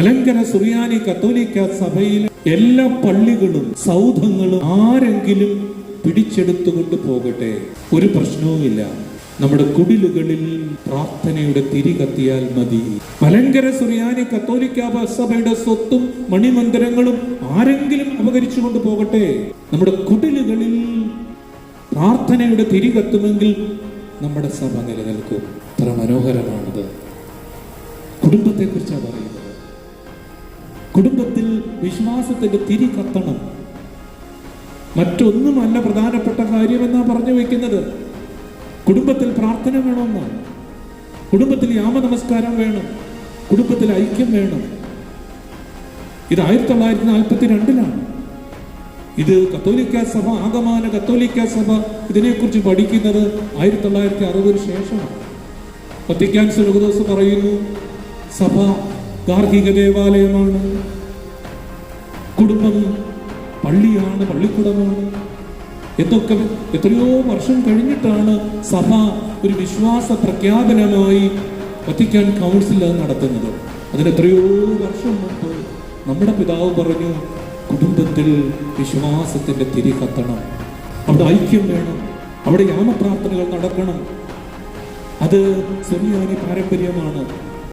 മലങ്കര സുറിയാനി കത്തോലിക്ക സഭയിലെ എല്ലാ പള്ളികളും സൗധങ്ങളും ആരെങ്കിലും പിടിച്ചെടുത്തുകൊണ്ട് പോകട്ടെ. ഒരു പ്രശ്നവുമില്ല. നമ്മുടെ കുടിലുകളിൽ പ്രാർത്ഥനയുടെ തിരി കത്തിയാൽ മതി. മലങ്കര സുറിയാനി കത്തോലിക്ക സഭയുടെ സ്വത്തും മണിമന്ദിരങ്ങളും ആരെങ്കിലും അപകരിച്ചുകൊണ്ട് പോകട്ടെ. നമ്മുടെ കുടിലുകളിൽ പ്രാർത്ഥനയുടെ തിരി കത്തുമെങ്കിൽ നമ്മുടെ സഭ നിലനിൽക്കും. അത്ര മനോഹരമാണത്. കുടുംബത്തെക്കുറിച്ചാണ് പറയുന്നത്. കുടുംബത്തിൽ വിശ്വാസത്തിന്റെ തിരി കത്തണം. മറ്റൊന്നുമല്ല പ്രധാനപ്പെട്ട കാര്യമെന്നാ പറഞ്ഞു വെക്കുന്നത്. കുടുംബത്തിൽ പ്രാർത്ഥന വേണമെന്നാണ് കുടുംബത്തിൽ യാമ നമസ്കാരം വേണം. കുടുംബത്തിൽ ഐക്യം വേണം. ഇത് ആയിരത്തി തൊള്ളായിരത്തി നാൽപ്പത്തി രണ്ടിലാണ് ഇത് കത്തോലിക്ക സഭ ആഗമാന കത്തോലിക്ക സഭ ഇതിനെക്കുറിച്ച് പഠിക്കുന്നത് ആയിരത്തി തൊള്ളായിരത്തി അറുപതിന് ശേഷമാണ്. വത്തിക്കാൻ സുരകദോസ് പറയുന്നു സഭ ഗാർഹിക ദേവാലയമാണ്. കുടുംബം പള്ളിയാണ് പള്ളിക്കുടമാണ്. എന്തൊക്കെ എത്രയോ വർഷം കഴിഞ്ഞിട്ടാണ് സഭ ഒരു വിശ്വാസ പ്രഖ്യാപനമായി വത്തിക്കാൻ കൗൺസിൽ നടത്തുന്നത്. അതിന് എത്രയോ വർഷം മുമ്പ് നമ്മുടെ പിതാവ് പറഞ്ഞു കുടുംബത്തിൽ വിശ്വാസത്തിന്റെ തിരി കത്തണം. അവിടെ ഐക്യം വേണം. അവിടെ യാമപ്രാർത്ഥനകൾ നടക്കണം. അത് സുറിയാനി പാരമ്പര്യമാണ്.